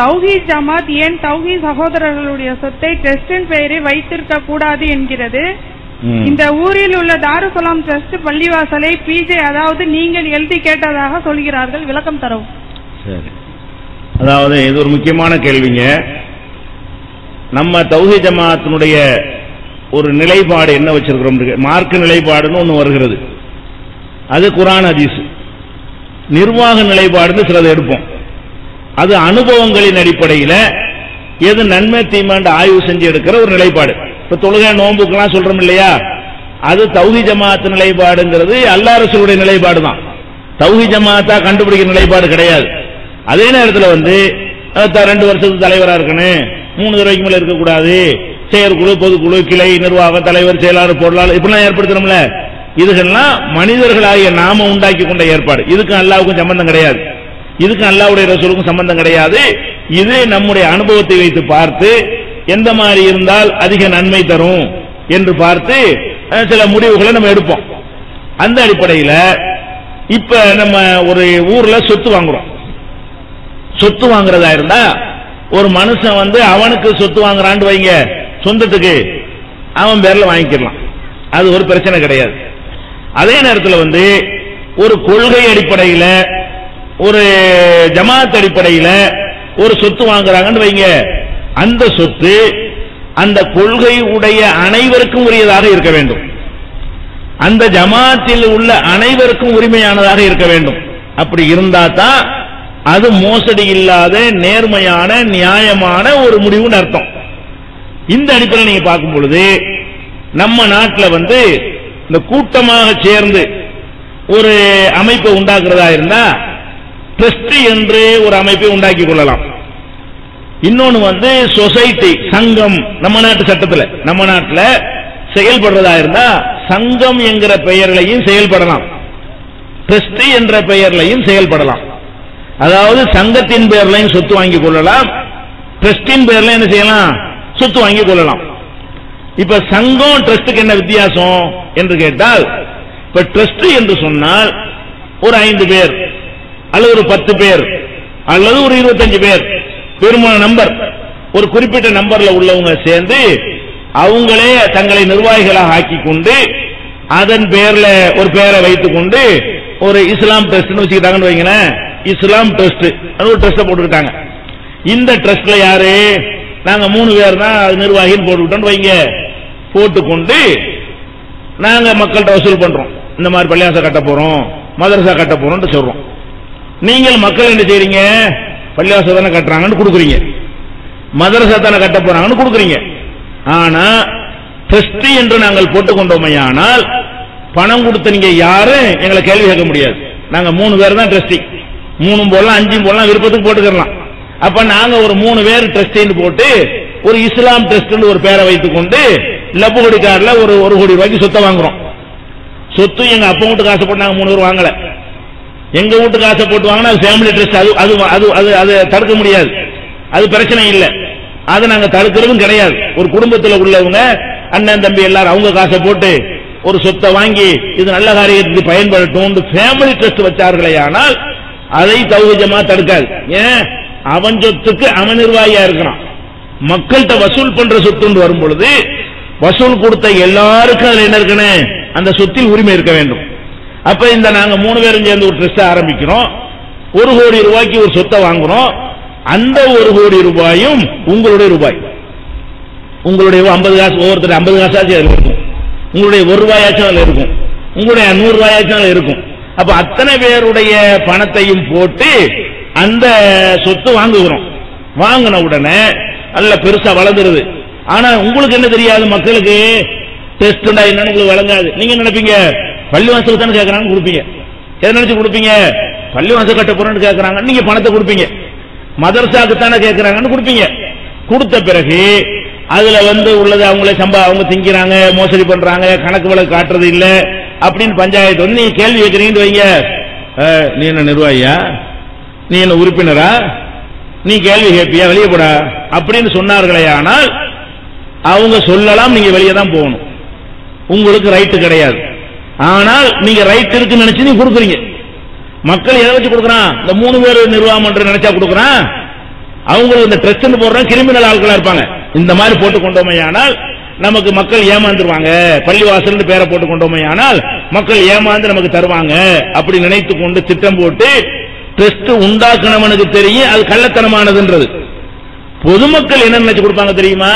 தௌஹீத் ஜமாத் ஏன் தௌஹீத் சகோதரர்களுடைய சொத்தை ட்ரஸ்டின் பெயரை வைத்திருக்க கூடாது என்கிறது. இந்த ஊரில் உள்ள தாருசலாம் ட்ரஸ்ட் பள்ளிவாசலை பிஜே அதாவது நீங்கள் எழுதி கேட்டதாக சொல்கிறார்கள். விளக்கம் தரவும் சரி. அதாவது இது ஒரு முக்கியமான கேள்விங்க. நம்ம தௌஹி ஜமாத்தினுடைய ஒரு நிலைப்பாடு என்ன வச்சிருக்கிறோம். மார்க்க நிலைப்பாடுன்னு ஒன்று வருகிறது. அது குரான் ஹதீஸ். நிர்வாக நிலைப்பாடுன்னு சிலதை எடுப்போம். அது அனுபவங்களின் அடிப்படையில் எது நன்மை தீமாண்டு ஆய்வு செஞ்சு எடுக்கிற ஒரு நிலைப்பாடு. இப்ப தொழுகை நோன்புக்கெல்லாம் சொல்றோம் இல்லையா? அது தௌஹி ஜமாத்து நிலைப்பாடுங்கிறது அல்லா ரசூலுடைய நிலைப்பாடு தான். தௌஹி ஜமாத்தா கண்டுபிடிக்கிற நிலைப்பாடு கிடையாது. அதே நேரத்தில் வந்து ரெண்டு வருஷத்துக்கு தலைவரா இருக்கணும் மூணு தடவைக்கு மேல இருக்கக்கூடாது செயற்குழு பொதுக்குழு கிளை நிர்வாக தலைவர் செயலாளர் பொருளாளர் இப்படிலாம் ஏற்படுத்தணும்ல? இதுகெல்லாம் மனிதர்களாகிய நாம உண்டாக்கி கொண்ட ஏற்பாடு. இதுக்கும் அல்லாவுக்கும் சம்பந்தம் கிடையாது. இதுக்கும் அல்லாவுடைய ரசூலுக்கும் சம்பந்தம் கிடையாது. இது நம்முடைய அனுபவத்தை வைத்து பார்த்து எந்த மாதிரி இருந்தால் அதிக நன்மை தரும் என்று பார்த்து சில முடிவுகளை நம்ம எடுப்போம். அந்த அடிப்படையில் இப்ப நம்ம ஒரு ஊர்ல சொத்து வாங்குறோம். சொத்து வாங்குறதா இருந்தா ஒரு மனுஷன் வந்து அவனுக்கு சொத்து வாங்குறான்னு வைங்க சொந்தத்துக்கு அவன் பேர்ல வாங்கிக்கலாம் அது ஒரு பிரச்சனை கிடையாது. அதே நேரத்தில் வந்து ஒரு கொள்கை அடிப்படையில் ஒரு ஜமாத் அடிப்படையில் ஒரு சொத்து வாங்குறாங்கன்னு வைங்க. அந்த சொத்து அந்த கொள்கை உடைய அனைவருக்கும் உரியதாக இருக்க வேண்டும். அந்த ஜமாத்தில் உள்ள அனைவருக்கும் உரிமையானதாக இருக்க வேண்டும். அப்படி இருந்தா தான் அது மோசடி இல்லாத நேர்மையான நியாயமான ஒரு முடிவுன்னு அர்த்தம். இந்த அடிப்படையில் நீங்க பார்க்கும் பொழுது நம்ம நாட்டில் வந்து இந்த கூட்டமாக சேர்ந்து ஒரு அமைப்பை உண்டாக்குறதா இருந்தா ட்ரஸ்ட் என்று ஒரு அமைப்பை உண்டாக்கி கொள்ளலாம். இன்னொன்னு வந்து சொசைட்டி சங்கம் நம்ம நாட்டு சட்டத்தில். நம்ம நாட்டில் செயல்படுறதா இருந்தா சங்கம் என்கிற பெயர்லையும் செயல்படலாம். ட்ரஸ்ட் என்ற பெயர்லையும் செயல்படலாம். அதாவது சங்கத்தின் பெயர்லையும் சொத்து வாங்கி கொள்ளலாம். ட்ரஸ்டின் பெயர்ல என்ன செய்யலாம்? சொத்து வாங்கி கொள்ளலாம். இப்ப சங்கம் ட்ரஸ்டுக்கு என்ன வித்தியாசம் என்று கேட்டால் இப்ப ட்ரஸ்ட் என்று சொன்னால் ஒரு ஐந்து பேர். அல்லது ஒரு பத்து பேர் அல்லது ஒரு இருபத்தஞ்சு பேர். பெருமான நம்பர் ஒரு குறிப்பிட்ட நம்பர்ல உள்ளவங்க சேர்ந்து அவங்களே தங்களை நிர்வாகிகளாக ஆக்கி கொண்டு அதன் பேர்ல ஒரு பேரை வைத்துக் கொண்டு ஒரு இஸ்லாம் ட்ரஸ்ட் வச்சுக்கிட்டாங்கன்னு வைங்களேன் இஸ்லாம் ட்ரஸ்ட் அது ஒரு ட்ரஸ்ட் போட்டுக்கிட்டாங்க. இந்த ட்ரஸ்ட்ல யாரு? நாங்க மூணு பேர் தான் அது நிர்வாகின்னு போட்டுக்கிட்டோம் வைங்க. போட்டுக்கொண்டு நாங்க மக்கள்கிட்ட வசூல் பண்றோம். இந்த மாதிரி பள்ளியாசம் கட்ட போறோம் மதரசா கட்ட போறோம்னு சொல்றோம். நீங்கள் மக்கள் என்ன செய்றீங்க? பள்ளிவாசம் தானே கட்டுறாங்கன்னு கொடுக்குறீங்க. மதரசா தானே கட்ட போறாங்கன்னு கொடுக்குறீங்க. ஆனா டெஸ்ட் என்று நாங்கள் போட்டுக்கொண்டோமையானால் பணம் கொடுத்த நீங்க யாரும் எங்களை கேள்வி கேட்க முடியாது. நாங்க மூணு பேர் தான் ட்ரஸ்டி மூணும் போடலாம் அஞ்சும் போடலாம் விருப்பத்துக்கு போட்டுக்கலாம் அப்ப நாங்க ஒரு மூணு பேர் ட்ரஸ்டின்னு போட்டு ஒரு இஸ்லாம் ட்ரஸ்ட் ஒரு பேரை வைத்துக் கொண்டு லப்புகுடி கார்ல ஒரு ஒரு கோடி ரூபாய்க்கு சொத்தை வாங்குறோம். சொத்து எங்க அப்பா வீட்டு காசு போட்டு நாங்க மூணு பேர் வாங்கல. எங்க வீட்டு காசை போட்டு வாங்கினா அது ஃபேமிலி ட்ரஸ்ட் அது அது அது அது அதை தடுக்க முடியாது. அது பிரச்சனை இல்லை. அதை நாங்க தடுக்கிறதும் கிடையாது. ஒரு குடும்பத்தில் உள்ளவங்க அண்ணன் தம்பி எல்லாரும் அவங்க காசை போட்டு ஒரு சொத்தை வாங்கி இது நல்ல காரியத்துக்கு பயன்படட்டும் ஃபேமிலி ட்ரஸ்ட் வச்சார்களே ஆனால் அதை தௌகஜமா தடுக்காது. ஏன்? அவன் சொத்துக்கு அவன் நிர்வாகியா இருக்கிறான். மக்கள்கிட்ட வசூல் பண்ற சொத்து வரும் பொழுது வசூல் கொடுத்த எல்லாருக்கும் அதுல என்ன இருக்கணும் அந்த சொத்தில் உரிமை இருக்க வேண்டும். அப்ப இந்த நாங்க மூணு பேரும் சேர்ந்து ஒரு ட்ரெஸ் ஆரம்பிக்கிறோம். ஒரு கோடி ரூபாய்க்கு ஒரு சொத்தை வாங்குறோம். அந்த ஒரு கோடி ரூபாயும் உங்களுடைய ரூபாய். உங்களுடைய ஐம்பது காசு ஒவ்வொருத்தர் ஐம்பது காசாச்சும் அதில் இருக்கும். உங்களுடைய ஒரு ரூபாயாச்சும் அதில் இருக்கும். உங்களுடைய நூறு ரூபாயாச்சும் அதில் இருக்கும். அப்ப அத்தனை பேருடைய பணத்தையும் போட்டு அந்த சொத்து வாங்குகிறோம். வாங்கின உடனே நல்ல பெருசா வளர்ந்துருது. ஆனா உங்களுக்கு என்ன தெரியாது மக்களுக்கு? டெஸ்ட் என்னன்னு உங்களுக்கு வழங்காது நீங்க நினைப்பீங்க? பள்ளிவாசல் தானே கேட்கறாங்க கொடுப்பீங்க. எதை நினைச்சு கொடுப்பீங்க? பள்ளிவாசல் கட்ட போறேன்னு கேட்கறாங்க நீங்க பணத்தை கொடுப்பீங்க. மதரசாக்கு தானே கேட்கறாங்கன்னு கொடுப்பீங்க. கொடுத்த பிறகு அதுல வந்து உள்ளது அவங்களே சம்பா அவங்க திங்கிறாங்க மோசடி பண்றாங்க கணக்கு வழக்கு காட்டுறது இல்ல அப்படின்னு பஞ்சாயத்து வந்து நீங்க கேள்வி கேட்கறீங்கன்னு வைங்க. நீ என்ன நிர்வாகியா? நீ என்ன உறுப்பினரா? நீ கேள்வி கேட்பியா வெளியே போடா. அப்படின்னு சொன்னார்களே ஆனால் அவங்க சொல்லலாம் நீங்க வெளியே தான் போகணும். உங்களுக்கு ரைட்டு கிடையாது. ஆனால் நீங்க ரைட் இருக்குன்னு நினைச்சு நீங்க கொடுக்குறீங்க. மக்கள் எதை வச்சு கொடுக்கறான்? இந்த மூணு பேர் நிர்வாகம் நினைச்சா கொடுக்கறான்? அவங்களுக்கு இந்த ட்ரெஸ்ட் போடுற கிரிமினல் ஆட்களா இருப்பாங்க. இந்த மாதிரி போட்டு கொண்டோமையானால் நமக்கு மக்கள் ஏமாந்துருவாங்க. பள்ளிவாசல் பேரை போட்டு கொண்டோமையானால் மக்கள் ஏமாந்து நமக்கு தருவாங்க. அப்படி நினைத்து கொண்டு திட்டம் போட்டு ட்ரெஸ்ட் உண்டாக்குனவனுக்கு தெரியும் அது கள்ளத்தனமானதுன்றது. பொதுமக்கள் என்ன நினைச்சு கொடுப்பாங்க தெரியுமா?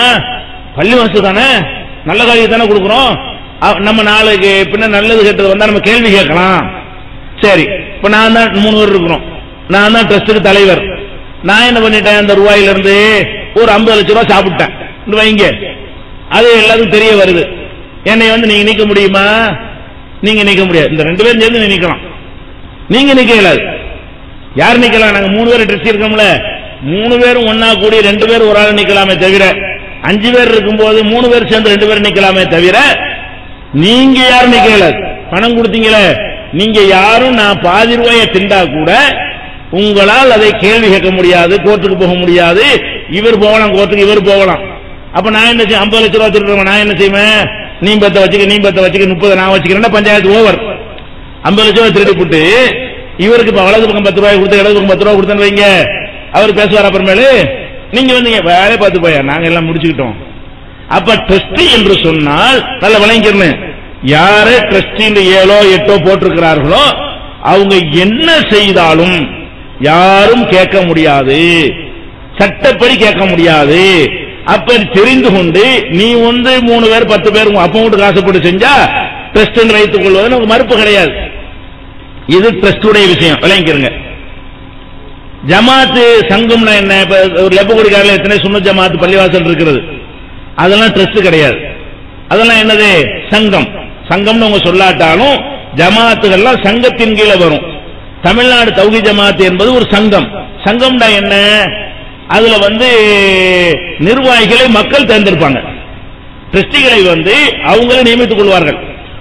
பள்ளிவாசல் தானே? நல்ல காரியம் தானே கொடுக்குறோம். நம்ம நாளைக்கு பின்ன நல்லது கெட்டது வந்தா நம்ம கேள்வி கேட்கலாம். சரி. இப்ப நான் தான் மூணு பேர் இருக்கிறோம். நான் தான் ட்ரஸ்டுக்கு தலைவர். நான் என்ன பண்ணிட்டேன்? அந்த ரூபாயில இருந்து ஒரு ஐம்பது லட்சம் ரூபாய் சாப்பிட்டேன். வைங்க. அது எல்லாத்துக்கும் தெரிய வருது. என்னை வந்து நீங்க நீக்க முடியுமா? நீங்க நீக்க முடியாது. இந்த ரெண்டு பேரும் சேர்ந்து நீங்க நிக்கலாம். நீங்க நிக்க இயலாது. யார் நிக்கலாம்? நாங்க மூணு பேர் ட்ரெஸ் இருக்கோம்ல. மூணு பேரும் ஒன்னா கூடி ரெண்டு பேர் ஒரு ஆள் நிக்கலாமே தவிர அஞ்சு பேர் இருக்கும்போது மூணு பேர் சேர்ந்து ரெண்டு பேர் நிக்கலாமே தவிர நீங்க யாருன்னு நிக்க பணம் கொடுத்தீங்களே. நீங்க யாரும் நான் பாதி ரூபாயை திண்டா கூட உங்களால் அதை கேள்வி கேட்க முடியாது கோர்ட்டுக்கு போக முடியாது. இவர் போகலாம் கோர்ட்டுக்கு இவர் போகலாம். அப்ப நான் என்ன செய்ய ஐம்பது லட்ச ரூபா திருடுறவன் நான் என்ன செய்வேன்? நீ பத்த வச்சுக்க நீ பத்த வச்சுக்க முப்பது நான் வச்சுக்கிறேன்னா பஞ்சாயத்து ஓவர்? ஐம்பது லட்சம் ரூபாய் திருடி போட்டு இவருக்கு இப்ப வலது பக்கம் பத்து ரூபாய் கொடுத்து இடது பக்கம் பத்து ரூபாய் கொடுத்தேன்னு வைங்க. அவர் பேசுவார் அப்புறமேலு நீங்க வந்தீங்க வேலை பார்த்து போயா? நாங்க எல்லாம் முடிச்சுக்கிட்டோம். அப்ப ட்ரஸ்டி என்று சொன்னால் நல்ல விளங்கிக்கிறேன் யாரு ட்ரஸ்டி ஏழோ எட்டோ போட்டிருக்கிறார்களோ அவங்க என்ன செய்தாலும் யாரும் கேட்க முடியாது. சட்டப்படி கேட்க முடியாது. அப்ப தெரிந்து கொண்டு நீ வந்து மூணு பேர் பத்து பேர் உங்க அப்பா வீட்டு காசுப்பட்டு செஞ்சா ட்ரஸ்ட் வைத்துக் கொள்வது நமக்கு மறுப்பு கிடையாது. இது ட்ரஸ்டுடைய விஷயம். விளங்கிக்கிறங்க ஜமாத்து சங்கம்னா என்ன? இப்ப ஒரு லெப்பகுடிக்காரில் எத்தனை சுண்ண ஜமாத்து பள்ளிவாசல் இருக்கிறது. அதெல்லாம் ட்ரஸ்ட் கிடையாது. அதெல்லாம் என்னது? சங்கம். சங்கம்னு அவங்க சொல்லாட்டாலும் ஜமாத்துகள்லாம் சங்கத்தின் கீழே வரும். தமிழ்நாடு தௌகி ஜமாத் என்பது ஒரு சங்கம். சங்கம்டா என்ன? அதுல வந்து நிர்வாகிகளை மக்கள் தேர்ந்தெடுப்பாங்க. ட்ரஸ்டிகளை வந்து அவங்களே நியமித்துக் கொள்வார்கள்.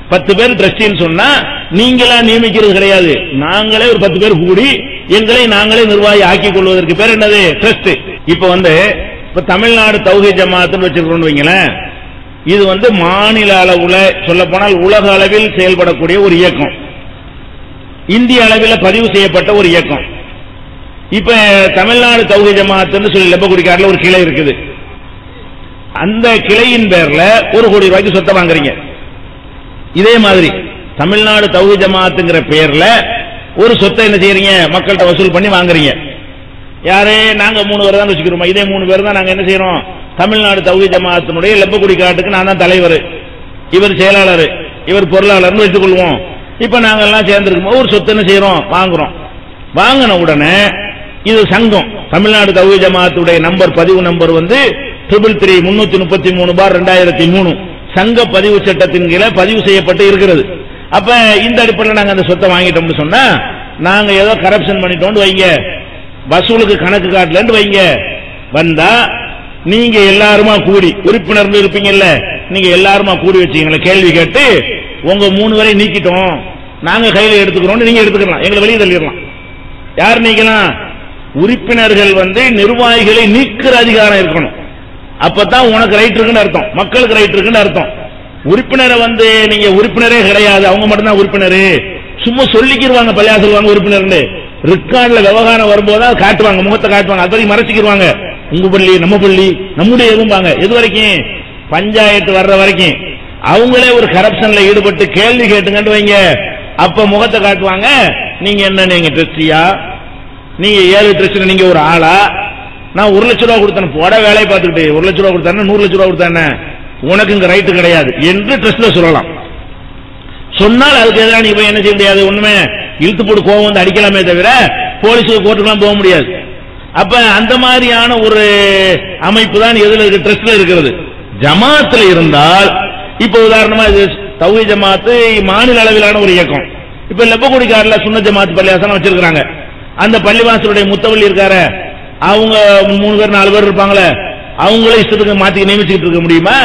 பத்து பேர் ட்ரஸ்டின்னு சொன்னா நீங்களா நியமிக்கிறது கிடையாது. நாங்களே ஒரு பத்து பேர் கூடி எங்களை நாங்களே நிர்வாகி ஆக்கிக் கொள்வதற்கு பேர் என்னது? ட்ரஸ்ட். இப்ப வந்து இப்ப தமிழ்நாடு தௌஹி ஜமாத்துன்னு வச்சிருக்கோம்னு வைங்களேன். இது வந்து மாநில அளவுல சொல்ல போனால் உலக அளவில் செயல்படக்கூடிய ஒரு இயக்கம். இந்திய அளவில் பதிவு செய்யப்பட்ட ஒரு இயக்கம். இப்ப தமிழ்நாடு தௌஹி ஜமாத்துன்னு சொல்லி லெப்பகுடிக்காரில் ஒரு கிளை இருக்குது. அந்த கிளையின் பேர்ல ஒரு கோடி ரூபாய்க்கு சொத்தை வாங்குறீங்க. இதே மாதிரி தமிழ்நாடு தௌஹி ஜமாத்துங்கிற பேர்ல ஒரு சொத்தை என்ன செய்யறீங்க மக்கள்கிட்ட வசூல் பண்ணி வாங்குறீங்க. யாரே? நாங்க மூணு பேர் தான் வச்சுக்கிறோம்? இதே மூணு பேர் தான் நாங்க என்ன செய்யறோம்? தமிழ்நாடு தௌஹி ஜமாத்தினுடைய லெப்பக்குடி காட்டுக்கு நான் தான் தலைவர். இவர் செயலாளர் இவர் பொருளாளர்னு வச்சுக் கொள்வோம் இப்ப நாங்க எல்லாம் சேர்ந்திருக்கும் ஒரு சொத்து என்ன செய்யறோம்? வாங்குறோம். வாங்கின உடனே இது சங்கம். தமிழ்நாடு தௌஹி ஜமாத்துடைய நம்பர் பதிவு நம்பர் வந்து ட்ரிபிள் த்ரீ முன்னூத்தி முப்பத்தி மூணு பார் ரெண்டாயிரத்தி மூணு. சங்க பதிவு சட்டத்தின் கீழே பதிவு செய்யப்பட்டு இருக்கிறது. அப்ப இந்த அடிப்படையில் நாங்க அந்த சொத்தை வாங்கிட்டோம்னு சொன்னா நாங்க ஏதோ கரப்ஷன் பண்ணிட்டோம்னு வைங்க. வசூலுக்கு கணக்கு காட்டலன்னு வைங்க. வந்தா நீங்க எல்லாருமா கூடி உறுப்பினர் இருப்பீங்கல்ல நீங்க எல்லாருமா கூடி வச்சீங்களா கேள்வி கேட்டு உங்க மூணு வரை நீக்கிட்டோம். நாங்க கையில எடுத்துக்கிறோம் நீங்க எடுத்துக்கலாம். எங்களை வெளியே தள்ளிடலாம். யார் நீக்கலாம்? உறுப்பினர்கள் வந்து நிர்வாகிகளை நீக்கிற அதிகாரம் இருக்கணும். அப்பதான் உனக்கு ரைட் இருக்குன்னு அர்த்தம். மக்களுக்கு ரைட் இருக்குன்னு அர்த்தம். உறுப்பினரை வந்து நீங்க உறுப்பினரே கிடையாது. அவங்க மட்டும்தான் உறுப்பினர். சும்மா சொல்லிக்கிருவாங்க பள்ளியா சொல்லுவாங்க உறுப்பினர்னு. ரிக்கார்ட்ல விவகாரம் வரும்போது காட்டுவாங்க முகத்தை காட்டுவாங்க அது வரைக்கும் மறைச்சிக்கிருவாங்க. உங்க பள்ளி நம்ம பள்ளி நம்முடைய எதும்பாங்க எது வரைக்கும்? பஞ்சாயத்து வர்ற வரைக்கும். அவங்களே ஒரு கரப்ஷன்ல ஈடுபட்டு கேள்வி கேட்டுங்கன்னு வைங்க. அப்ப முகத்தை காட்டுவாங்க. நீங்க என்ன நீங்க ட்ரஸ்டியா? நீங்க ஏழு ட்ரஸ்ட் நீங்க ஒரு ஆளா? நான் ஒரு லட்ச ரூபா கொடுத்தேன் போட வேலையை பார்த்துக்கிட்டு ஒரு லட்ச ரூபா கொடுத்தானே நூறு லட்ச ரூபா கொடுத்தானே உனக்கு இங்க ரைட்டு கிடையாது என்று ட்ரஸ்ட்ல சொல்லலாம். சொன்னால் அதுக்கு எதிராக நீ போய் என்ன செய்ய முடியாது? ஒண்ணுமே இழுத்து போட்டு கோவம் வந்து அடிக்கலாமே தவிர போலீஸுக்கு கோர்ட்டுக்கெல்லாம் போக முடியாது. அப்ப அந்த மாதிரியான ஒரு அமைப்பு தான் எதுல இருக்கு? ட்ரஸ்ட்ல இருக்கிறது. ஜமாத்துல இருந்தால் இப்ப உதாரணமா இது தௌஹி ஜமாத்து மாநில அளவிலான ஒரு இயக்கம். இப்ப காரில் சுன்ன ஜமாத் பள்ளிவாசனம் வச்சிருக்காங்க அந்த பள்ளிவாசலுடைய முத்தவள்ளி இருக்காரு அவங்க மூணு பேர் நாலு பேர் இருப்பாங்களே அவங்களே இஷ்டத்துக்கு மாத்தி நியமிச்சுக்கிட்டு இருக்க முடியுமா?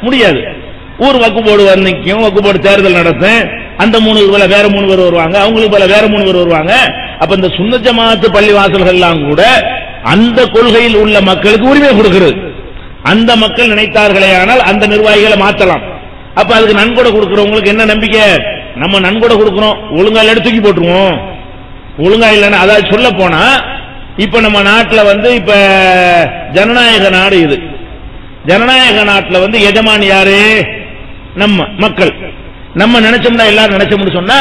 முடியாது. ஊர் வக்கு போர்டு வந்து வக்கு போர்டு தேர்தல் நடத்தும் அந்த மூணு போல வேற மூணு பேர் வருவாங்க அவங்களுக்கு போல வேற மூணு பேர் வருவாங்க. அப்ப இந்த சுன்ன ஜமாத்து பள்ளி வாசல்கள் எல்லாம் கூட அந்த கொள்கையில் உள்ள மக்களுக்கு உரிமை கொடுக்கிறது. அந்த மக்கள் நினைத்தார்களே ஆனால் அந்த நிர்வாகிகளை மாத்தலாம். அப்ப அதுக்கு நன்கொடை கொடுக்கிறவங்களுக்கு என்ன நம்பிக்கை? நம்ம நன்கொடை கொடுக்கிறோம். ஒழுங்கா இல்ல தூக்கி போட்டுருவோம். ஒழுங்கா இல்லைன்னா அதாவது சொல்ல போனா இப்ப நம்ம நாட்டில் வந்து இப்ப ஜனநாயக நாடு இது. ஜனநாயக நாட்டில் வந்து எஜமான் யாரு? நம்ம மக்கள். நம்ம நினைச்சோம்னா எல்லாரும் நினைச்சோம்னு சொன்னா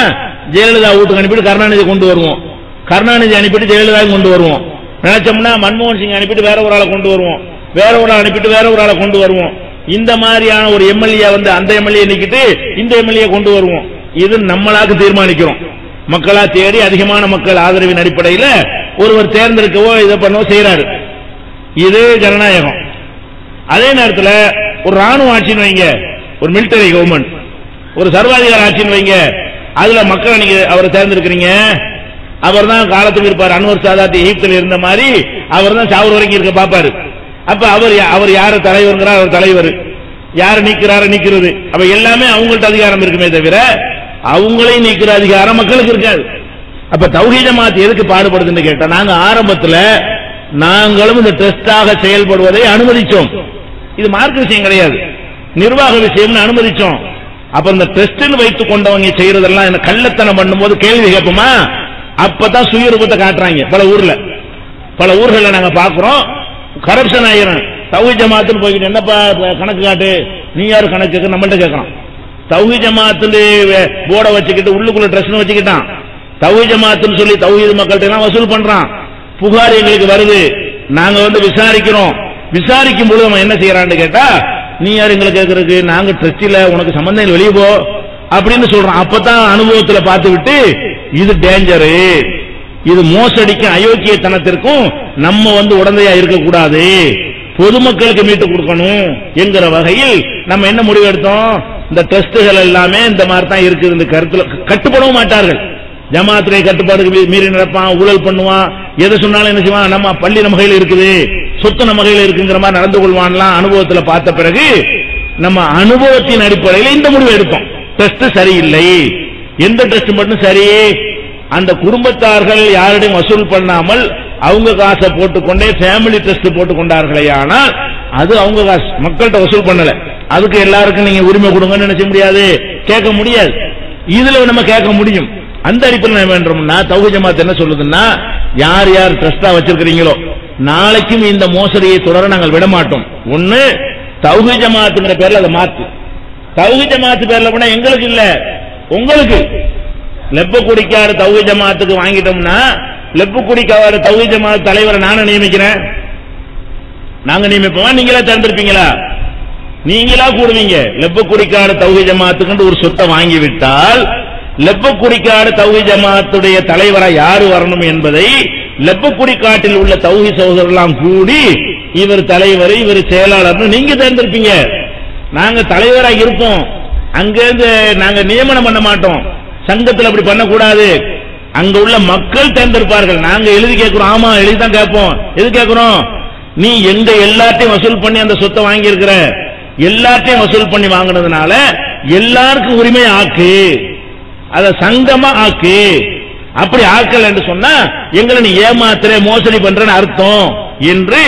ஜெயலலிதா வீட்டுக்கு அனுப்பிட்டு கருணாநிதி கொண்டு வருவோம். கருணாநிதி அனுப்பிட்டு ஜெயலலிதா கொண்டு வருவோம். நினைச்சோம்னா மன்மோகன் சிங் அனுப்பிட்டு வேற ஒரு ஆளை கொண்டு வருவோம். வேற ஒரு ஆள் அனுப்பிட்டு வேற ஒரு ஆளை கொண்டு வருவோம். இந்த மாதிரியான ஒரு எம்எல்ஏ வந்து அந்த எம்எல்ஏ நிக்கிட்டு இந்த எம்எல்ஏ கொண்டு வருவோம். இது நம்மளாக்கு தீர்மானிக்கிறோம். மக்களா தேடி அதிகமான மக்கள் ஆதரவின் அடிப்படையில் ஒருவர் தேர்ந்தெடுக்கவோ இதை பண்ணவோ செய்யறாரு இது ஜனநாயகம். அதே நேரத்தில் ஒரு ராணுவ ஆட்சின்னு வைங்க. ஒரு மிலிட்டரி கவர்மெண்ட் ஒரு சர்வாதிகார ஆட்சின்னு வைங்க. அதுல மக்களை நீங்க அவரை தேர்ந்தெடுக்கிறீங்க. அவர் தான் காலத்துக்கு இருப்பார். அன்வர் சாதாத் எகிப்தில் இருந்த மாதிரி அவர் தான் சாவர் வரைக்கும் இருக்க பாப்பாரு அப்ப அவர் யா- அவர் யார தலைவருங்கிறார்? அவர் தலைவர். யார நீக்கிறார நீக்கிறது. அப்ப எல்லாமே அவங்கள்ட்ட அதிகாரம் இருக்குமே தவிர அவங்களையும் நீக்கிற அதிகாரம் மக்களுக்கு இருக்காது. அப்ப தௌஹீத மாத்தி எதுக்கு பாடுபடுதுன்னு கேட்டா நாங்க ஆரம்பத்துல நாங்களும் இந்த டெஸ்டாக செயல்படுவதை அனுமதிச்சோம். இது மார்க்க விஷயம் கிடையாது. நிர்வாக விஷயம்னு அனுமதிச்சோம். அப்ப இந்த டெஸ்ட் வைத்துக் கொண்டவங்க செய்யறதெல்லாம் என்ன கள்ளத்தனம் பண்ணும்போது கேள்வி கேட்போமா? அப்பதான் சுயரூபத்தை காட்டுறாங்க பல ஊர்ல. பல ஊர்களில் நாங்க பாக்குறோம். கரப்ஷன் ஆயிரும். தௌஹி ஜமாத்துன்னு போய்கிட்டு என்னப்பா கணக்கு காட்டு? நீ யாரு கணக்கு கேட்க நம்மள்ட்ட கேட்கறோம் தௌஹி ஜமாத்து போர்டை வச்சுக்கிட்டு உள்ளுக்குள்ள ட்ரெஸ் வச்சுக்கிட்டான். தௌஹி ஜமாத்துன்னு சொல்லி தௌஹீத் மக்கள்கிட்ட எல்லாம் வசூல் பண்றான். புகார் எங்களுக்கு வருது. நாங்க வந்து விசாரிக்கிறோம். விசாரிக்கும் பொழுது அவன் என்ன செய்யறான்னு கேட்டா நீ யார் எங்களை கேட்கறதுக்கு நாங்க ட்ரஸ்டில உனக்கு சம்பந்தம் வெளியே போ. அப்படின்னு சொல்றான். அப்பதான் அனுபவத்துல பார்த்து விட்டு இது டேஞ்சரு இது மோசடிக்கும் அயோக்கியத்தனத்திற்கும் நம்ம வந்து உடந்தையா இருக்கக்கூடாது. பொதுமக்களுக்கு மீட்டு கொடுக்கணும் என்கிற வகையில் நம்ம என்ன முடிவு எடுத்தோம்? இந்த டெஸ்டுகள் எல்லாமே இந்த மாதிரி தான் இருக்குது. இந்த கருத்துல கட்டுப்படவும் மாட்டார்கள். ஜமாத்திரை கட்டுப்பாடுக்கு மீறி நடப்பான் ஊழல் பண்ணுவான். எதை சொன்னாலும் என்ன செய்வான்? நம்ம பள்ளி நம்ம கையில் இருக்குது. சொத்து நம்ம இருக்குங்கிற மாதிரி நடந்து கொள்வான்லாம் அனுபவத்தில் பார்த்த பிறகு நம்ம அனுபவத்தின் அடிப்படையில் இந்த முடிவு எடுப்போம் டெஸ்ட் சரியில்லை. எந்த டெஸ்ட் மட்டும் சரி அந்த குடும்பத்தார்கள் யாரிடையும் வசூல் பண்ணாமல் அவங்க காசை போட்டுக்கொண்டே ஃபேமிலி டெஸ்ட் போட்டுக்கொண்டார்களே ஆனால் அது அவங்க காசு மக்கள்கிட்ட வசூல் பண்ணல. அதுக்கு எல்லாருக்கும் நீங்க உரிமை கொடுங்கன்னு நினைச்ச முடியாது. கேட்க முடியாது. இதுல நம்ம கேட்க முடியும். அந்த அடிப்படையில் என்ன வேண்டும்னா தௌஹி ஜமாத் என்ன சொல்லுதுன்னா யார் யார் ட்ரஸ்டா வச்சிருக்கிறீங்களோ நாளைக்கும் இந்த மோசடியை தொடர நாங்கள் விட மாட்டோம் ஒண்ணு தௌஹி ஜமாத்துங்கிற பேர்ல அதை மாத்து. தௌஹி ஜமாத்து பேர்ல போனா எங்களுக்கு இல்ல. உங்களுக்கு. லெப்பக்குடிக்காடு தௌஹி ஜமாத்துக்கு வாங்கிட்டோம்னா லெப்பக்குடிக்காடு தௌஹி ஜமாத் தலைவரை நானும் நியமிக்கிறேன். நாங்க நியமிப்போம்? நீங்களா திறந்திருப்பீங்களா? நீங்களா கூடுவீங்க. லெப்பக்குடிக்காடு தௌஹி ஜமாத்துக்கு ஒரு சொத்தை வாங்கி விட்டால் லெப்பக்குடிக்காடு தௌஹி ஜமாத்துடைய தலைவரா யாரு வரணும் என்பதை லெப்பக்குடி காட்டில் உள்ள தௌஹி சகோதரெல்லாம் கூடி இவர் தலைவர் இவர் செயலாளர்னு நீங்க தேர்ந்தெடுப்பீங்க. நாங்க தலைவராக இருப்போம். அங்கிருந்து நாங்க நியமனம் பண்ண மாட்டோம். சங்கத்தில் அப்படி பண்ணக்கூடாது. அங்க உள்ள மக்கள் தேர்ந்தெடுப்பார்கள். நாங்க எழுதி கேட்கிறோம். ஆமா எழுதி தான் கேட்போம். எது கேட்கிறோம்? நீ எங்க எல்லாத்தையும் வசூல் பண்ணி அந்த சொத்தை வாங்கி இருக்கிற எல்லாத்தையும் வசூல் பண்ணி வாங்கினதுனால எல்லாருக்கும் உரிமை ஆக்கு. அதை சங்கமா ஆக்கு. அப்படி ஆக்கல் என்று சொன்னா எங்களை நீ ஏமாத்துற மோசடி பண்றன்னு அர்த்தம் என்று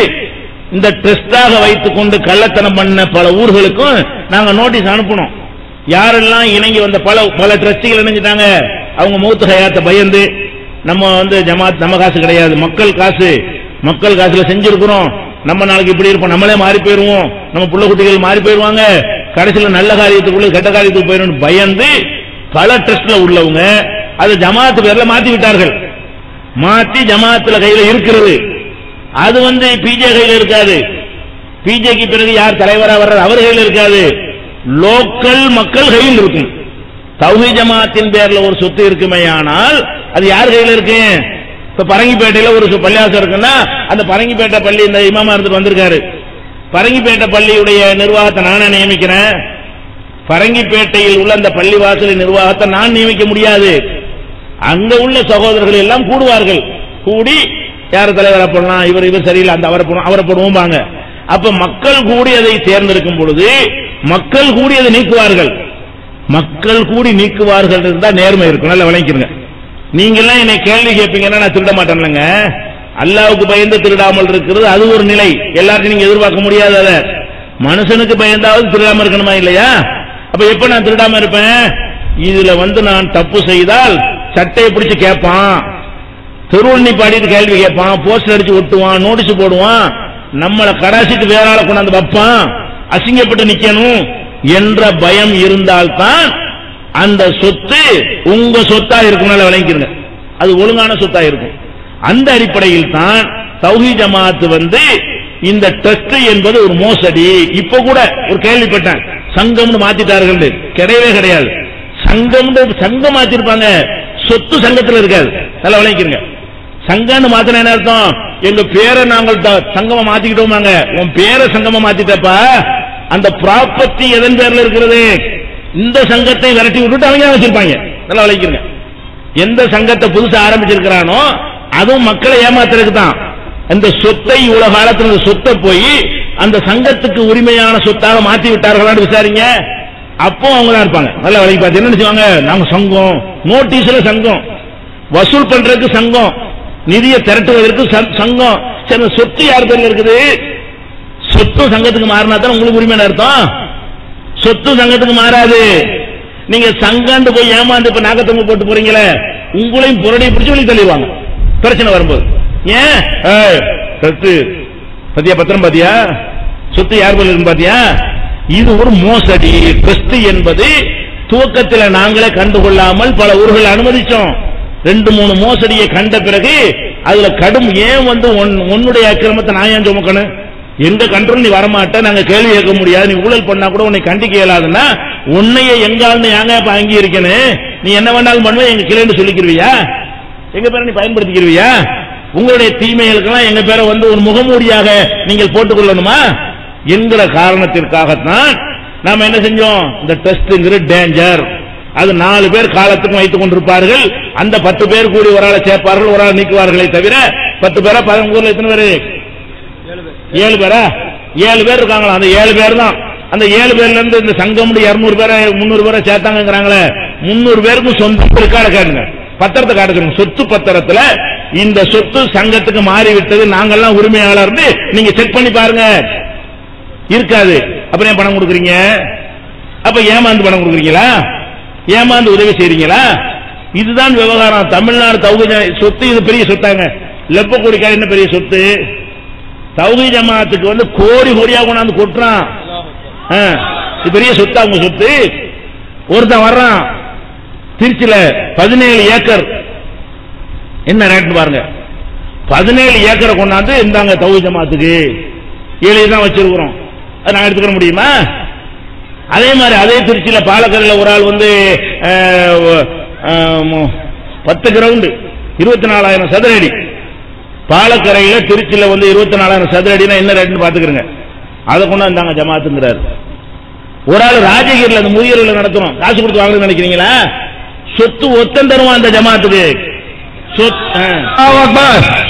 இந்த டெஸ்டாக வைத்துக் கொண்டு கள்ளத்தனம் பண்ண பல ஊர்களுக்கும் நாங்க நோட்டீஸ் அனுப்பணும் யாரெல்லாம் இணங்கி வந்த பல பல டிரஸ்டிகள் இணைஞ்சிட்டாங்க அவங்க மூத்த ஹயாத்த பயந்து நம்ம வந்து ஜமாத் நம்ம காசு கிடையாது மக்கள் காசு மக்கள் காசுல செஞ்சிருக்கிறோம். நம்ம நாளைக்கு இப்படி இருப்போம் நம்மளே மாறி போயிருவோம் நம்ம புள்ள குட்டிகள் மாறி போயிருவாங்க கடைசியில் நல்ல காரியத்துக்குள்ள கெட்ட காரியத்துக்கு போயிடும் பயந்து பல ட்ரஸ்ட்ல உள்ளவங்க அது ஜமாத்து பேர்ல மாத்தி விட்டார்கள். மாத்தி ஜமாத்துல கையில இருக்கிறது. அது வந்து பிஜே கையில இருக்காது. பிஜேக்கு பிறகு யார் தலைவரா வர்றார்? அவர் கையில் இருக்காது. லோக்கல் மக்கள் கையில் இருக்கும். தௌஹி ஜமாத்தின் பேர்ல ஒரு சொத்து இருக்குமேயானால் அது யார் கையில் இருக்கு? இப்ப பரங்கிப்பேட்டையில ஒரு பள்ளியாசம் இருக்குன்னா அந்த பரங்கிப்பேட்டை பள்ளி இந்த இமாமா இருந்துட்டு வந்திருக்காரு. பரங்கிப்பேட்டை பள்ளியுடைய நிர்வாகத்தை நானே நியமிக்கிறேன். பரங்கிப்பேட்டையில் உள்ள அந்த பள்ளி வாசலின் நிர்வாகத்தை நான் நியமிக்க முடியாது. அங்க உள்ள சகோதரர்கள் எல்லாம் கூடுவார்கள். கூடி யார தலைவரை போடலாம் இவர் இவர் சரியில்லை அந்த அவரை போடணும் அவரை போடுவோம்பாங்க. அப்ப மக்கள் கூடி அதை தேர்ந்தெடுக்கும் பொழுது மக்கள் கூடி அதை நீக்குவார்கள். மக்கள் கூடி நீக்குவார்கள் இருந்தா நேர்மை இருக்கும். நல்லா விளங்கிக்கிறங்க நீங்க எல்லாம் என்னை கேள்வி கேட்பீங்கன்னா நான் திருட மாட்டேன்லங்க. அல்லாவுக்கு பயந்து திருடாமல் இருக்கிறது அது ஒரு நிலை. எல்லாத்தையும் நீங்க எதிர்பார்க்க முடியாது அதை. மனுஷனுக்கு பயந்தாவது திருடாம இருக்கணுமா இல்லையா? அப்ப எப்ப நான் திருடாம இருப்பேன்? இதுல வந்து நான் தப்பு செய்தால் சட்டையை பிடிச்சு கேட்பான் தெருவண்ணி பாடிட்டு கேள்வி கேட்பான் போஸ்டர் அடிச்சு ஒட்டுவான் நோட்டீஸ் போடுவான். நம்மளை கடாசிக்கு வேற ஆளை கொண்டாந்து வைப்பான். அசிங்கப்பட்டு நிக்கணும் என்ற பயம் இருந்தால்தான் அந்த சொத்து உங்க சொத்தா இருக்கும்னால விளங்கிருங்க. அது ஒழுங்கான சொத்தா இருக்கும். அந்த அடிப்படையில் தான் தௌஹி ஜமாத்து வந்து இந்த ட்ரஸ்ட் என்பது ஒரு மோசடி. இப்ப கூட ஒரு கேள்விப்பட்டேன் சங்கம்னு மாத்திட்டார்கள் கிடையவே கிடையாது. சங்கம் சங்கம் மாத்திருப்பாங்க. சொத்து சங்கத்தில் இருக்காது நல்லா விளங்கிக்கிறங்க சங்கம்னு மாத்தின என்ன அர்த்தம்? எங்க பேரை நாங்கள் த- சங்கமா மாத்திக்கிட்டோமாங்க. உன் பேரை சங்கமா மாத்திட்டப்பா அந்த ப்ராப்பர்ட்டி எதன் பேர்ல இருக்கிறது? இந்த சங்கத்தை விரட்டி விட்டுட்டு அவங்க வச்சிருப்பாங்க? நல்லா விளங்கிக்கிறங்க எந்த சங்கத்தை புதுசா ஆரம்பிச்சிருக்கிறானோ அதுவும் மக்களை ஏமாத்துறதுக்கு தான். அந்த சொத்தை இவ்வளவு காலத்தில் இந்த சொத்தை போய் அந்த சங்கத்துக்கு உரிமையான சொத்தாக மாத்தி விட்டார்களான்னு விசாரிங்க. அப்போ அவங்க தான் இருப்பாங்க. நல்லா வேலைக்கு பார்த்து என்ன செய்வாங்க நாங்க சங்கம். நோட்டீஸ்ல சங்கம். வசூல் பண்றதுக்கு சங்கம். நிதியை திரட்டுவதற்கு சங்கம். சரி சொத்து யார் பேர்ல இருக்குது? சொத்து சங்கத்துக்கு மாறினா தான் உங்களுக்கு உரிமையான அர்த்தம்? சொத்து சங்கத்துக்கு மாறாது. நீங்க சங்காண்டு போய் ஏமாந்து இப்ப நாகத்தங்க போட்டு போறீங்களே உங்களையும் புரடி பிடிச்சு வெளியே தள்ளிடுவாங்க. பிரச்சனை வரும்போது. ஏன்? சொத்து பத்தியா பத்திரம் பாத்தியா? சொத்து யார் பேர்ல இருக்கு பாத்தியா? இது ஒரு மோசடி. ட்ரஸ்ட் என்பது துவக்கத்தில் நாங்களே கண்டுகொள்ளாமல் பல ஊர்கள் அனுமதிச்சோம். ரெண்டு மூணு மோசடியை கண்ட பிறகு அதுல கடும் ஏன் வந்து உன்னுடைய அக்கிரமத்தை நான் ஏன் சுமக்கணும்? எந்த கண்ட்ரோல் நீ வரமாட்ட? நாங்க கேள்வி கேட்க முடியாது. நீ ஊழல் பண்ணா கூட உன்னை கண்டிக்க இயலாதுன்னா உன்னைய எங்காலும் ஏங்க இப்ப அங்கி இருக்கணும் நீ என்ன வேணாலும் பண்ணுவ எங்க கிளைன்னு சொல்லிக்கிருவியா? எங்க பேரை நீ பயன்படுத்திக்கிருவியா? உங்களுடைய தீமைகளுக்கெல்லாம் எங்க பேரை வந்து ஒரு முகமூடியாக நீங்கள் போட்டுக் கொள்ளணுமா என்கிற காரணத்திற்காகத்தான் நாம் என்ன செஞ்சோம்? இந்த டெஸ்ட்ங்கிற டேஞ்சர் அது நாலு பேர் காலத்துக்கும் வைத்துக் கொண்டிருப்பார்கள். அந்த பத்து பேர் கூடி ஒரு ஆளை சேர்ப்பார்கள் ஒரு ஆள் நீக்குவார்களே தவிர பத்து பேரா? பதினஞ்சு எத்தனை பேரு? ஏழு பேரா? ஏழு பேர் இருக்காங்களா? அந்த ஏழு பேர் தான். அந்த ஏழு பேர்ல இருந்து இந்த சங்கம் இருநூறு பேரை முன்னூறு பேரை சேர்த்தாங்கிறாங்களே முன்னூறு பேருக்கும் சொந்தம் இருக்காட காட்டுங்க பத்திரத்தை காட்டுங்க. சொத்து பத்திரத்துல இந்த சொத்து சங்கத்துக்கு மாறிவிட்டது. நாங்கெல்லாம் உரிமையாளர் நீங்க செக் பண்ணி பாருங்க. இருக்காது. அப்புறம் ஏன் பணம் கொடுக்குறீங்க? அப்ப ஏமாந்து பணம் கொடுக்குறீங்களா? ஏமாந்து உதவி செய்றீங்களா? இதுதான் விவகாரம். தமிழ்நாடு தகுதி சொத்து இது பெரிய சொத்தாங்க. லெப்ப கோடிக்காய் என்ன பெரிய சொத்து? தகுதி ஜமாத்துக்கு வந்து கோடி கோடியா கொண்டாந்து கொட்டுறான். ஆ, இது பெரிய சொத்து அவங்க சொத்து? ஒருத்தன் வர்றான். திருச்சியில பதினேழு ஏக்கர். என்ன ரேட் பாருங்க. பதினேழு ஏக்கரை கொண்டாந்து இந்தாங்க தகுதி ஜமாத்துக்கு. ஏழு தான் வச்சிருக்கிறோம். நான் எடுத்துக்க முடியுமா? அதே மாதிரி அதே திருச்சியில பாலக்கரையில் ஒரு ஆள் வந்து பத்து கிரவுண்டு இருபத்தி நாலாயிரம் சதுர அடி பாலக்கரையில திருச்சியில வந்து இருபத்தி நாலாயிரம் சதுர அடினா என்ன ரேட்னு பாத்துக்கிறங்க அதை கொண்டு வந்தாங்க ஜமாத்துங்கிறாரு. ஒரு ஆள் ராஜகிரில அந்த முதியோர்களை நடத்துறோம் காசு கொடுத்து வாங்கணும்னு நினைக்கிறீங்களா? சொத்து ஒத்தம் தருவான் அந்த ஜமாத்துக்கு.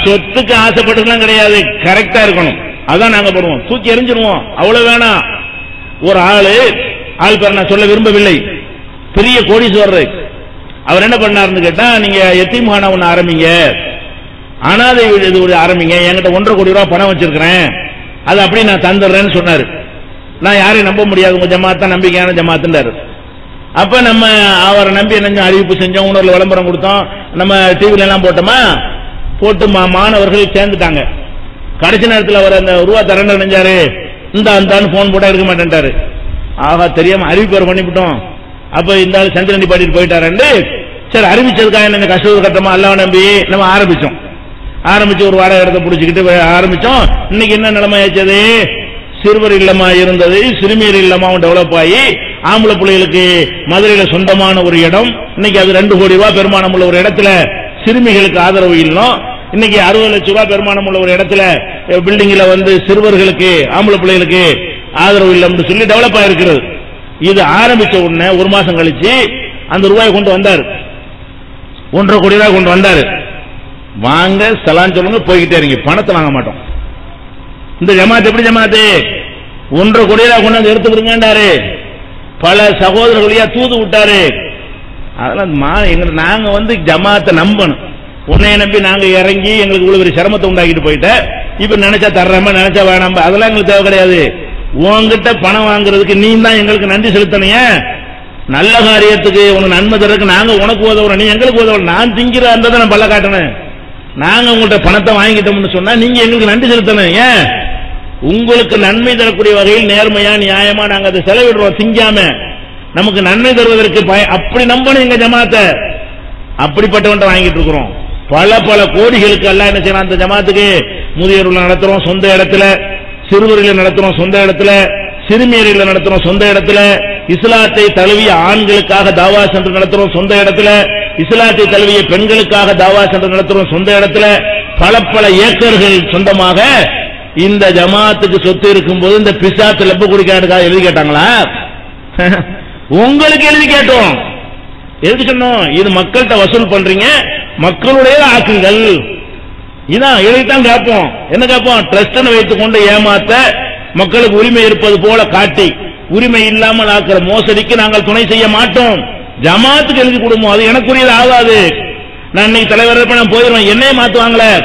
சொத்துக்கு ஆசைப்பட்டுலாம் கிடையாது. கரெக்டா இருக்கணும். அதான் நாங்க பண்ணுவோம் தூக்கி எரிஞ்சிருவோம் அவ்வளவு வேணாம் ஒரு ஆளு ஆள் பேர் நான் சொல்ல விரும்பவில்லை. பெரிய கோடீஸ்வரர். அவர் என்ன பண்ணாருன்னு கேட்டா நீங்க எத்தீம்கானா ஒண்ணு ஆரம்பிங்க. அனாதை வீடு இது ஒரு ஆரம்பிங்க. என்கிட்ட ஒன்றரை கோடி ரூபாய் பணம் வச்சிருக்கிறேன். அது அப்படியே நான் தந்துடுறேன்னு சொன்னாரு. நான் யாரையும் நம்ப முடியாது. உங்க ஜமாத்தா நம்பிக்கையான ஜமாத்துன்றாரு. அப்ப நம்ம அவரை நம்பி என்ன அறிவிப்பு செஞ்சோம். உணர்வுல விளம்பரம் கொடுத்தோம். நம்ம டிவில எல்லாம் போட்டோமா? போட்டு மா- மாணவர்கள் சேர்ந்துட்டாங்க. கடைசி நேரத்தில் அவர் அந்த ரூபா தரேன்னு நினைஞ்சாரு. இந்த அந்தான்னு போன் போட்டா இருக்க மாட்டேன்ட்டாரு. ஆகா தெரியாம அறிவிப்பு பண்ணிவிட்டோம். அப்ப இந்த ஆள் சந்திரண்டி பாடிட்டு போயிட்டாருன்னு சரி அறிவிச்சதுக்காக என்ன கஷ்டத்து கட்டமா? எல்லாம் நம்பி நம்ம ஆரம்பிச்சோம். ஆரம்பிச்சு ஒரு வாடகை இடத்தை பிடிச்சிக்கிட்டு ஆரம்பிச்சோம். இன்னைக்கு என்ன நிலைமை ஆச்சது சிறுவர் இல்லமா இருந்தது சிறுமியர் இல்லமாவும் டெவலப் ஆகி ஆம்பளை பிள்ளைகளுக்கு மதுரையில சொந்தமான ஒரு இடம். இன்னைக்கு அது ரெண்டு கோடி ரூபாய் பெருமானம் உள்ள ஒரு இடத்துல சிறுமிகளுக்கு ஆதரவு இல்லம். இன்னைக்கு அறுபது லட்ச ரூபாய் பெருமானம் உள்ள ஒரு இடத்துல பில்டிங்ல வந்து சிறுவர்களுக்கு ஆம்பளை பிள்ளைகளுக்கு ஆதரவு இல்லம்னு சொல்லி டெவலப் ஆயிருக்கிறது. இது ஆரம்பிச்ச உடனே ஒரு மாசம் கழிச்சு அந்த ரூபாயை கொண்டு வந்தார். ஒன்றரை கோடி ரூபாய் கொண்டு வந்தார். வாங்க சலான் சொல்லுங்க போய்கிட்டே இருங்க. பணத்தை வாங்க மாட்டோம். இந்த ஜமாத் எப்படி ஜமாத்து? ஒன்றரை கோடி ரூபாய் கொண்டு வந்து எடுத்துக்கிறீங்கன்றாரு பல சகோதரர்களையா தூது விட்டாரு. அதெல்லாம் மா- எங்க நாங்க வந்து ஜமாத்தை நம்பணும். உன்னைய நம்பி நாங்க இறங்கி எங்களுக்கு இவ்வளவு ஒரு சிரமத்தை உண்டாக்கிட்டு போயிட்ட. இப்ப நினைச்சா தர்றாம நினைச்சா வேணாம் அதெல்லாம் எங்களுக்கு தேவை கிடையாது. உன்கிட்ட பணம் வாங்குறதுக்கு நீ தான் எங்களுக்கு நன்றி செலுத்தணைய நல்ல காரியத்துக்கு உனக்கு நன்மை தரக்கு நாங்க உனக்கு உதவுறோம் நீ எங்களுக்கு உதவுறோம் நான் திங்கிற அந்த நான் பல்ல காட்டணும். நாங்க உங்கள்ட்ட பணத்தை வாங்கிட்டோம்னு சொன்னா நீங்க எங்களுக்கு நன்றி செலுத்தணும் ஏன்? உங்களுக்கு நன்மை தரக்கூடிய வகையில் நேர்மையா நியாயமா நாங்க அதை செலவிடுறோம் திங்காம. நமக்கு நன்மை தருவதற்கு அப்படி நம்பணும் எங்க ஜமாத்தை. அப்படிப்பட்டவன்ட்ட வாங்கிட்டு இருக்கிறோம். பல பல கோடிகளுக்கு எல்லாம் என்ன செய்யலாம் அந்த ஜமாத்துக்கு முதியோர்கள் நடத்துறோம் சொந்த இடத்துல சிறுவர்களை நடத்துறோம் சொந்த இடத்துல சிறுமியர்களை நடத்துறோம் சொந்த இடத்துல இஸ்லாத்தை தழுவிய ஆண்களுக்காக தாவா சென்று நடத்துறோம் சொந்த இடத்துல இஸ்லாத்தை தழுவிய பெண்களுக்காக தாவா சென்று நடத்துறோம் சொந்த இடத்துல பல பல ஏக்கர்கள் சொந்தமாக இந்த ஜமாத்துக்கு சொத்து இருக்கும்போது இந்த பிசாத்து லெப்ப குடிக்காதுக்காக எழுதி கேட்டாங்களா? உங்களுக்கு எழுதி கேட்டோம். எதுக்கு சொன்னோம். இது மக்கள்கிட்ட வசூல் பண்றீங்க. மக்களுடைய ஆக்குங்கள் இதான் இதைத்தான் கேட்போம் என்ன கேட்போம் டிரஸ்ட் வைத்துக் கொண்டு ஏமாத்த மக்களுக்கு உரிமை இருப்பது போல காட்டி உரிமை இல்லாமல் ஆக்கிற மோசடிக்கு நாங்கள் துணை செய்ய மாட்டோம். ஜமாத்துக்கு எழுதி கொடுமோ? அது எனக்குரியது ஆகாது. நான் இன்னைக்கு தலைவர் நான் போயிடுவேன். என்னையே மாத்துவாங்களே?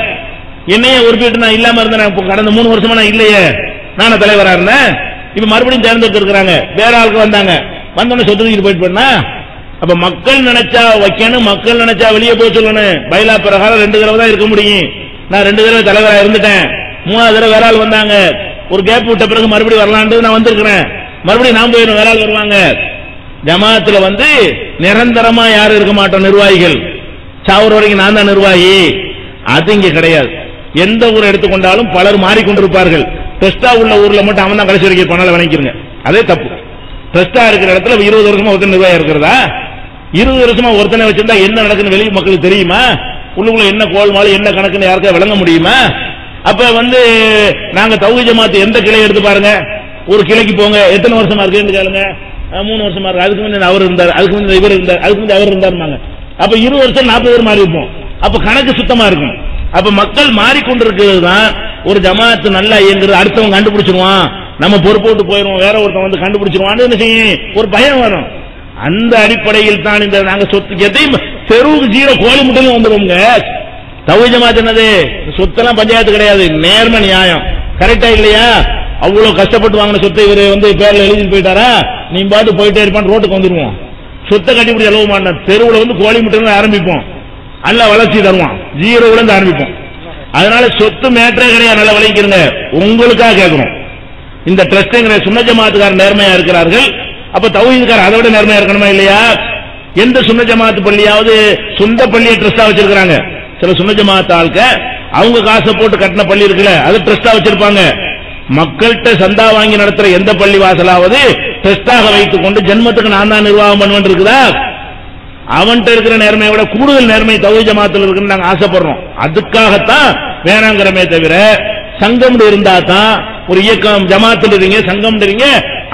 என்னையே உறுப்பிட்டு நான் இல்லாம இருந்தேன். கடந்த மூணு வருஷமா நான் இல்லையே. நானே தலைவரா இருந்தேன். இப்ப மறுபடியும் தேர்ந்தெடுத்து இருக்கிறாங்க வேற ஆளுக்கு வந்தாங்க. வந்தோடனே சொத்து போயிட்டு போனா அப்ப மக்கள் நினைச்சா வைக்கணும் மக்கள் நினைச்சா வெளியே போய் சொல்லணும். பயிலா பிரகாரம் ரெண்டு தடவை தான் இருக்க முடியும். நான் ரெண்டு தடவை தலைவரா இருந்துட்டேன். மூணாவது தடவை வேற ஆள் வந்தாங்க. ஒரு கேப் விட்ட பிறகு மறுபடியும் வரலான்னு நான் வந்திருக்கிறேன். மறுபடியும் நான் போயிடும் வேற ஆள் வருவாங்க. ஜமாத்துல வந்து நிரந்தரமா யாரும் இருக்க மாட்டோம் நிர்வாகிகள். சாவர வரைக்கும் நான் தான் நிர்வாகி. அது இங்க கிடையாது. எந்த ஊர் எடுத்துக்கொண்டாலும் பலர் மாறிக்கொண்டிருப்பார்கள். டெஸ்டா உள்ள ஊர்ல மட்டும் அவன் தான் கடைசி வரைக்கும் பணம் வணங்கிக்கிறங்க அதே தப்பு. டெஸ்டா இருக்கிற இடத்துல இருபது வருஷமா ஒருத்தர் நிர்வாகி இருக்கிறதா? இருபது வருஷமா ஒருத்தனை வச்சிருந்தா என்ன நடக்குன்னு வெளி மக்களுக்கு தெரியுமா? உள்ளுக்குள்ள என்ன கோல்மாலு என்ன கணக்குன்னு யாருக்கா விளங்க முடியுமா? அப்ப வந்து நாங்க தௌஹி ஜமாத்து எந்த கிளை எடுத்து பாருங்க? ஒரு கிளைக்கு போங்க. எத்தனை வருஷமா இருக்குன்னு கேளுங்க. மூணு வருஷமா இருக்கு. அதுக்கு முந்தி அவர் இருந்தார். அதுக்கு முந்தி இவர் இருந்தார். அதுக்கு முந்தி அவர் இருந்தாருமாங்க அப்ப இருபது வருஷம் நாற்பது பேர் மாறி இருப்போம். அப்ப கணக்கு சுத்தமா இருக்கும். அப்ப மக்கள் மாறிக்கொண்டிருக்கிறது தான் ஒரு ஜமாத்து நல்லா இயங்குறது. அடுத்தவங்க கண்டுபிடிச்சிருவான். நம்ம பொறுப்போட்டு போயிடுவோம். வேற ஒருத்தன் வந்து கண்டுபிடிச்சிருவான்னு என்ன செய்யும்? ஒரு பயம் வரும். அந்த அடிப்படையில் தான் இந்த நாங்க சொத்து எதையும் தெருவுக்கு ஜீரோ கோழி முட்டையும் வந்துருவோங்க தவிஜமா சொன்னது சொத்தெல்லாம் பஞ்சாயத்து கிடையாது. நேர்ம நியாயம். கரெக்டா இல்லையா? அவ்வளவு கஷ்டப்பட்டு வாங்கின சொத்தை இவரு வந்து பேர்ல எழுதிட்டு போயிட்டாரா? நீ பாட்டு போயிட்டே இருப்பான் ரோட்டுக்கு வந்துருவோம். சொத்தை கட்டிப்பிடி அளவு மாட்டேன். தெருவில் வந்து கோழி முட்டை ஆரம்பிப்போம். நல்ல வளர்ச்சி தருவான். ஜீரோல இருந்து ஆரம்பிப்போம். அதனால சொத்து மேட்டரே கிடையாது. நல்லா விளைவிக்கிறங்க உங்களுக்காக கேட்கிறோம். இந்த ட்ரஸ்ட்ங்கிற சுன்ன ஜமாத்துக்கார நேர்மையா இருக்கிறார்கள். அப்ப தௌஹீத்கார் அதை விட நேர்மையா இருக்கணுமா இல்லையா? எந்த சுன்ன ஜமாத்து பள்ளியாவது சொந்த பள்ளியை ட்ரஸ்டா வச்சிருக்காங்க சில சுன்ன ஜமாத்து ஆளுக்க அவங்க காசை போட்டு கட்டின பள்ளி இருக்குல்ல அது ட்ரஸ்டா வச்சிருப்பாங்க. மக்கள்கிட்ட சந்தா வாங்கி நடத்துற எந்த பள்ளி வாசலாவது ட்ரஸ்டாக வைத்துக் கொண்டு ஜென்மத்துக்கு நான் தான் நிர்வாகம் பண்ணுவேன் இருக்குதா? அவன்கிட்ட இருக்கிற நேர்மையை விட கூடுதல் நேர்மை தௌஹீத் ஜமாத்தில் இருக்குன்னு நாங்க ஆசைப்படுறோம். அதுக்காகத்தான் வேணாங்கிறமே தவிர சங்கம் இருந்தா தான் ஒரு இயக்கம் ஜமாத்தில் இருக்கீங்க சங்கம் இருக்கீங்க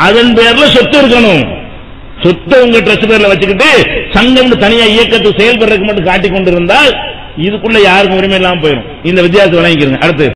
அதன் பேர்ல சொத்து இருக்கணும். சொத்தை உங்க ட்ரஸ்ட் பேர்ல வச்சுக்கிட்டு சங்கம் தனியா இயக்கத்தை செயல்படுறதுக்கு மட்டும் காட்டிக் கொண்டிருந்தால் இதுக்குள்ள யாருக்கும் உரிமை இல்லாமல் போயிடும் இந்த வித்தியாசத்தை வழங்கிக்கிறேன் அடுத்து.